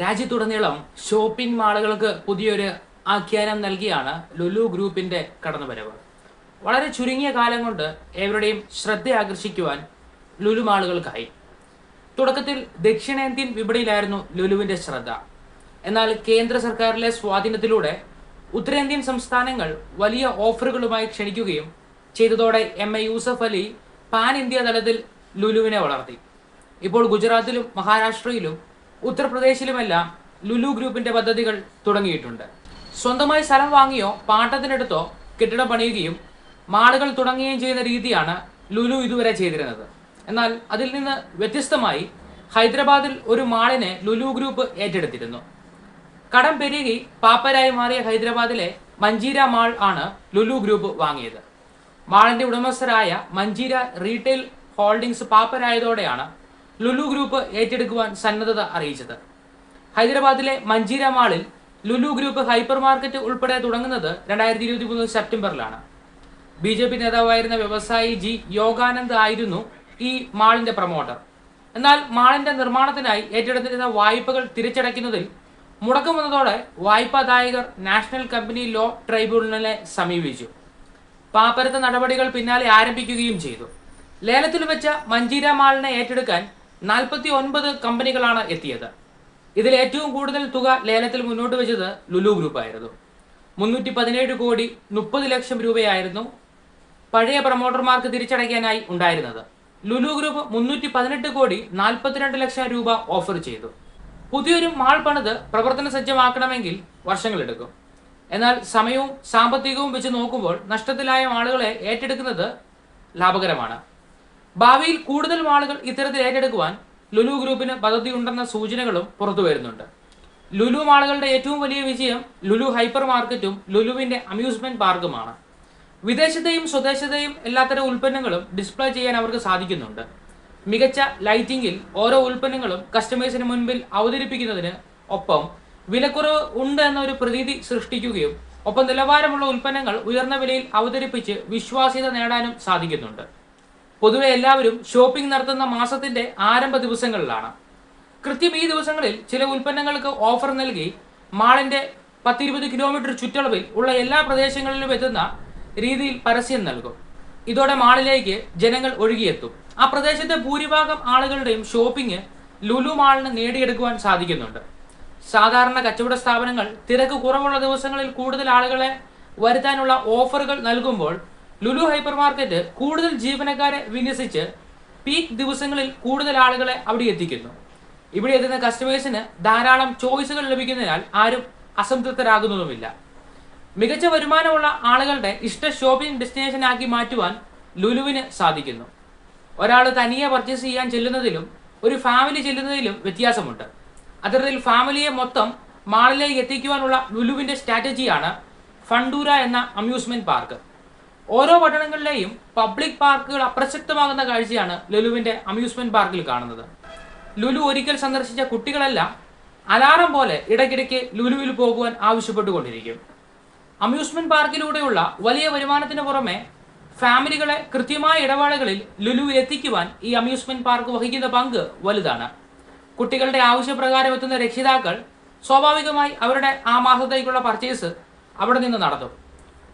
രാജ്യത്തുടനീളം ഷോപ്പിംഗ് മാളുകൾക്ക് പുതിയൊരു ആഖ്യാനം നൽകിയാണ് ലുലു ഗ്രൂപ്പിന്റെ കടന്നുവരവ്. വളരെ ചുരുങ്ങിയ കാലം കൊണ്ട് ഏവരുടെയും ശ്രദ്ധ ആകർഷിക്കുവാൻ ലുലു മാളുകൾക്കായി. തുടക്കത്തിൽ ദക്ഷിണേന്ത്യൻ വിപണിയിലായിരുന്നു ലുലുവിന്റെ ശ്രദ്ധ. എന്നാൽ കേന്ദ്ര സർക്കാരിലെ സ്വാധീനത്തിലൂടെ ഉത്തരേന്ത്യൻ സംസ്ഥാനങ്ങൾ വലിയ ഓഫറുകളുമായി ക്ഷണിക്കുകയും ചെയ്തതോടെ M A Yusuf Ali pan India തലത്തിൽ ലുലുവിനെ വളർത്തി. ഇപ്പോൾ ഗുജറാത്തിലും മഹാരാഷ്ട്രയിലും ഉത്തർപ്രദേശിലുമെല്ലാം ലുലു ഗ്രൂപ്പിന്റെ പദ്ധതികൾ തുടങ്ങിയിട്ടുണ്ട്. സ്വന്തമായി സ്ഥലം വാങ്ങിയോ പാട്ടത്തിനെടുത്തോ കെട്ടിടം പണിയുകയും മാളുകൾ തുടങ്ങുകയും ചെയ്യുന്ന രീതിയാണ് ലുലു ഇതുവരെ ചെയ്തിരുന്നത്. എന്നാൽ അതിൽ നിന്ന് വ്യത്യസ്തമായി ഹൈദരാബാദിൽ ഒരു മാളിനെ ലുലു ഗ്രൂപ്പ് ഏറ്റെടുത്തിരുന്നു. കടം പെരുകി പാപ്പരായി മാറിയ ഹൈദരാബാദിലെ മഞ്ചീര മാൾ ആണ് ലുലു ഗ്രൂപ്പ് വാങ്ങിയത്. മാളിന്റെ ഉടമസ്ഥരായ മഞ്ചീര റീറ്റെയിൽ ഹോൾഡിംഗ്സ് പാപ്പരായതോടെയാണ് ലുലു ഗ്രൂപ്പ് ഏറ്റെടുക്കുവാൻ സന്നദ്ധത അറിയിച്ചത്. ഹൈദരാബാദിലെ മഞ്ചീര മാളിൽ ലുലു ഗ്രൂപ്പ് ഹൈപ്പർ മാർക്കറ്റ് ഉൾപ്പെടെ തുടങ്ങുന്നത് രണ്ടായിരത്തി ഇരുപത്തി മൂന്ന് സെപ്റ്റംബറിലാണ്. ബി ജെ പി നേതാവായിരുന്ന വ്യവസായി ജി യോഗാനന്ദ് ആയിരുന്നു ഈ മാളിന്റെ പ്രൊമോട്ടർ. എന്നാൽ മാളിന്റെ നിർമ്മാണത്തിനായി ഏറ്റെടുത്തിരുന്ന വായ്പകൾ തിരിച്ചടയ്ക്കുന്നതിൽ മുടക്കം വന്നതോടെ വായ്പാദായകർ നാഷണൽ കമ്പനി ലോ ട്രൈബ്യൂണലിനെ സമീപിച്ചു. പാപ്പരത്ത നടപടികൾ പിന്നാലെ ആരംഭിക്കുകയും ചെയ്തു. ലേലത്തിൽ വെച്ച മഞ്ചീര മാളിനെ ഏറ്റെടുക്കാൻ നാൽപ്പത്തി ഒൻപത് കമ്പനികളാണ് എത്തിയത്. ഇതിൽ ഏറ്റവും കൂടുതൽ തുക ലേലത്തിൽ മുന്നോട്ട് വെച്ചത് ലുലു ഗ്രൂപ്പ് ആയിരുന്നു. മുന്നൂറ്റി പതിനേഴ് കോടി മുപ്പത് ലക്ഷം രൂപയായിരുന്നു പഴയ പ്രൊമോട്ടർമാർക്ക് തിരിച്ചടയ്ക്കാനായി ഉണ്ടായിരുന്നത്. ലുലു ഗ്രൂപ്പ് മുന്നൂറ്റി പതിനെട്ട് കോടി നാൽപ്പത്തിരണ്ട് ലക്ഷം രൂപ ഓഫർ ചെയ്തു. പുതിയൊരു മാൾ പണിത് പ്രവർത്തന സജ്ജമാക്കണമെങ്കിൽ വർഷങ്ങളെടുക്കും എന്നാൽ സമയവും സാമ്പത്തികവും വെച്ച് നോക്കുമ്പോൾ നഷ്ടത്തിലായ ആളുകളെ ഏറ്റെടുക്കുന്നത് ലാഭകരമാണ്. ഭാവിയിൽ കൂടുതൽ മാളുകൾ ഇത്തരത്തിൽ ഏറ്റെടുക്കുവാൻ ലുലു ഗ്രൂപ്പിന് പദ്ധതിയുണ്ടെന്ന സൂചനകളും പുറത്തു വരുന്നുണ്ട്. ലുലു മാളുകളുടെ ഏറ്റവും വലിയ വിജയം ലുലു ഹൈപ്പർ മാർക്കറ്റും ലുലുവിന്റെ അമ്യൂസ്മെന്റ് പാർക്കുമാണ്. വിദേശത്തെയും സ്വദേശത്തെയും എല്ലാത്തരം ഉൽപ്പന്നങ്ങളും ഡിസ്പ്ലേ ചെയ്യാൻ അവർക്ക് സാധിക്കുന്നുണ്ട്. മികച്ച ലൈറ്റിംഗിൽ ഓരോ ഉൽപ്പന്നങ്ങളും കസ്റ്റമേഴ്സിന് മുൻപിൽ അവതരിപ്പിക്കുന്നതിന് ഒപ്പം വിലക്കുറവ് ഉണ്ട് എന്നൊരു പ്രതീതി സൃഷ്ടിക്കുകയും ഒപ്പം നിലവാരമുള്ള ഉൽപ്പന്നങ്ങൾ ഉയർന്ന വിലയിൽ അവതരിപ്പിച്ച് വിശ്വാസ്യത നേടാനും സാധിക്കുന്നുണ്ട്. പൊതുവെ എല്ലാവരും ഷോപ്പിംഗ് നടത്തുന്ന മാസത്തിന്റെ ആരംഭ ദിവസങ്ങളിലാണ്. കൃത്യം ഈ ദിവസങ്ങളിൽ ചില ഉൽപ്പന്നങ്ങൾക്ക് ഓഫർ നൽകി മാളിന്റെ പത്തിരുപത് കിലോമീറ്റർ ചുറ്റളവിൽ ഉള്ള എല്ലാ പ്രദേശങ്ങളിലും എത്തുന്ന രീതിയിൽ പരസ്യം നൽകും. ഇതോടെ മാളിലേക്ക് ജനങ്ങൾ ഒഴുകിയെത്തും. ആ പ്രദേശത്തെ ഭൂരിഭാഗം ആളുകളുടെയും ഷോപ്പിംഗ് ലുലു മാളിന് നേടിയെടുക്കുവാൻ സാധിക്കുന്നുണ്ട്. സാധാരണ കച്ചവട സ്ഥാപനങ്ങൾ തിരക്ക് കുറവുള്ള ദിവസങ്ങളിൽ കൂടുതൽ ആളുകളെ വരുത്താനുള്ള ഓഫറുകൾ നൽകുമ്പോൾ ലുലു ഹൈപ്പർ മാർക്കറ്റ് കൂടുതൽ ജീവനക്കാരെ വിന്യസിച്ച് പീക്ക് ദിവസങ്ങളിൽ കൂടുതൽ ആളുകളെ അവിടെ എത്തിക്കുന്നു. ഇവിടെ എത്തുന്ന കസ്റ്റമേഴ്സിന് ധാരാളം ചോയ്സുകൾ ലഭിക്കുന്നതിനാൽ ആരും അസംതൃപ്തരാകുന്നതുമില്ല. മികച്ച വരുമാനമുള്ള ആളുകളുടെ ഇഷ്ട ഷോപ്പിംഗ് ഡെസ്റ്റിനേഷൻ ആക്കി മാറ്റുവാൻ ലുലുവിന് സാധിക്കുന്നു. ഒരാൾ തനിയെ പർച്ചേസ് ചെയ്യാൻ ചെല്ലുന്നതിലും ഒരു ഫാമിലി ചെല്ലുന്നതിലും വ്യത്യാസമുണ്ട്. അത്തരത്തിൽ ഫാമിലിയെ മൊത്തം മാളിലേക്ക് എത്തിക്കുവാനുള്ള ലുലുവിന്റെ സ്ട്രാറ്റജിയാണ് ഫണ്ടൂര എന്ന അമ്യൂസ്മെന്റ് പാർക്ക്. ഓരോ പട്ടണങ്ങളിലെയും പബ്ലിക് പാർക്കുകൾ അപ്രസക്തമാകുന്ന കാഴ്ചയാണ് ലുലുവിന്റെ അമ്യൂസ്മെന്റ് പാർക്കിൽ കാണുന്നത്. ലുലു ഒരിക്കൽ സന്ദർശിച്ച കുട്ടികളെല്ലാം അലാറം പോലെ ഇടയ്ക്കിടയ്ക്ക് ലുലുവിൽ പോകുവാൻ ആവശ്യപ്പെട്ടുകൊണ്ടിരിക്കും. അമ്യൂസ്മെന്റ് പാർക്കിലൂടെയുള്ള വലിയ വരുമാനത്തിന് പുറമെ ഫാമിലികളെ കൃത്യമായ ഇടപാടുകളിൽ ലുലുവിൽ എത്തിക്കുവാൻ ഈ അമ്യൂസ്മെന്റ് പാർക്ക് വഹിക്കുന്ന പങ്ക് വലുതാണ്. കുട്ടികളുടെ ആവശ്യപ്രകാരം എത്തുന്ന രക്ഷിതാക്കൾ സ്വാഭാവികമായി അവരുടെ ആ മാസത്തേക്കുള്ള പർച്ചേസ് അവിടെ നിന്ന് നടത്തും.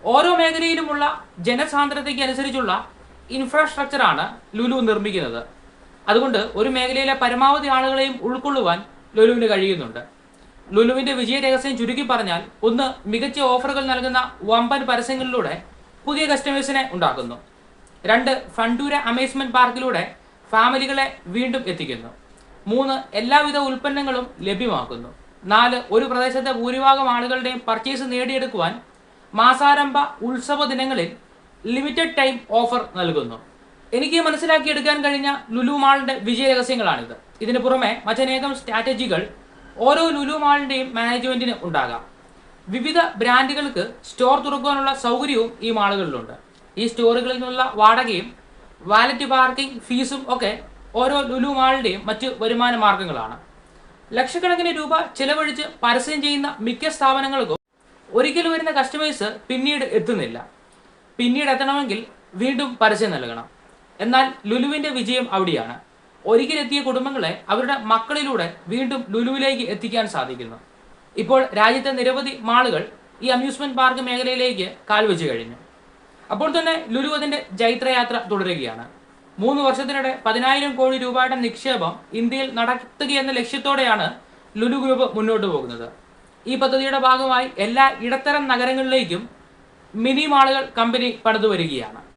ഓരോ മേഖലയിലുമുള്ള ജനസാന്ദ്രതയ്ക്ക് അനുസരിച്ചുള്ള ഇൻഫ്രാസ്ട്രക്ചറാണ് ലുലു നിർമ്മിക്കുന്നത്. അതുകൊണ്ട് ഒരു മേഖലയിലെ പരമാവധി ആളുകളെയും ഉൾക്കൊള്ളുവാൻ ലുലുവിന് കഴിയുന്നുണ്ട്. ലുലുവിന്റെ വിജയ രഹസ്യം ചുരുക്കി പറഞ്ഞാൽ ഒന്ന് മികച്ച ഓഫറുകൾ നൽകുന്ന വമ്പൻ പരസ്യങ്ങളിലൂടെ പുതിയ കസ്റ്റമേഴ്സിനെ ഉണ്ടാക്കുന്നു. രണ്ട് ഫണ്ടൂര അമേസ്മെന്റ് പാർക്കിലൂടെ ഫാമിലികളെ വീണ്ടും എത്തിക്കുന്നു. മൂന്ന് എല്ലാവിധ ഉൽപ്പന്നങ്ങളും ലഭ്യമാക്കുന്നു. നാല് ഒരു പ്രദേശത്തെ ഭൂരിഭാഗം ആളുകളുടെയും പർച്ചേസ് നേടിയെടുക്കുവാൻ മാസാരംഭ ഉത്സവ ദിനങ്ങളിൽ ലിമിറ്റഡ് ടൈം ഓഫർ നൽകുന്നു. എനിക്ക് മനസ്സിലാക്കിയെടുക്കാൻ കഴിഞ്ഞ ലുലു മാളിന്റെ വിജയരഹസ്യങ്ങളാണിത് ഇതിനു പുറമെ മറ്റനേകം സ്ട്രാറ്റജികൾ ഓരോ ലുലു മാളിന്റെയും മാനേജ്മെന്റിന് ഉണ്ടാകാം. വിവിധ ബ്രാൻഡുകൾക്ക് സ്റ്റോർ തുറക്കാനുള്ള സൗകര്യവും ഈ മാളുകളിലുണ്ട്. ഈ സ്റ്റോറുകളിൽ നിന്നുള്ള വാടകയും വാലറ്റ് പാർക്കിംഗ് ഫീസും ഒക്കെ ഓരോ ലുലു മാളിന്റെയും മറ്റ് വരുമാന മാർഗങ്ങളാണ്. ലക്ഷക്കണക്കിന് രൂപ ചെലവഴിച്ച് പരസ്യം ചെയ്യുന്ന മിക്ക സ്ഥാപനങ്ങൾക്കും ഒരിക്കൽ വരുന്ന കസ്റ്റമേഴ്സ് പിന്നീട് എത്തുന്നില്ല. പിന്നീട് എത്തണമെങ്കിൽ വീണ്ടും പരസ്യം നൽകണം. എന്നാൽ ലുലുവിന്റെ വിജയം അവിടെയാണ്. ഒരിക്കലെത്തിയ കുടുംബങ്ങളെ അവരുടെ മക്കളിലൂടെ വീണ്ടും ലുലുവിലേക്ക് എത്തിക്കാൻ സാധിക്കുന്നു. ഇപ്പോൾ രാജ്യത്തെ നിരവധി മാളുകൾ ഈ അമ്യൂസ്മെന്റ് പാർക്ക് മേഖലയിലേക്ക് കാൽവെച്ച് കഴിഞ്ഞു. അപ്പോൾ തന്നെ ലുലു അതിന്റെ ജൈത്രയാത്ര തുടരുകയാണ്. മൂന്ന് വർഷത്തിനിടെ പതിനായിരം കോടി രൂപയുടെ നിക്ഷേപം ഇന്ത്യയിൽ നടത്തുകയെന്ന ലക്ഷ്യത്തോടെയാണ് ലുലു ഗ്രൂപ്പ് മുന്നോട്ട് പോകുന്നത്. ഈ പദ്ധതിയുടെ ഭാഗമായി എല്ലാ ഇടത്തരം നഗരങ്ങളിലേക്കും മിനി മാളുകൾ കമ്പനി പണിതു വരികയാണ്.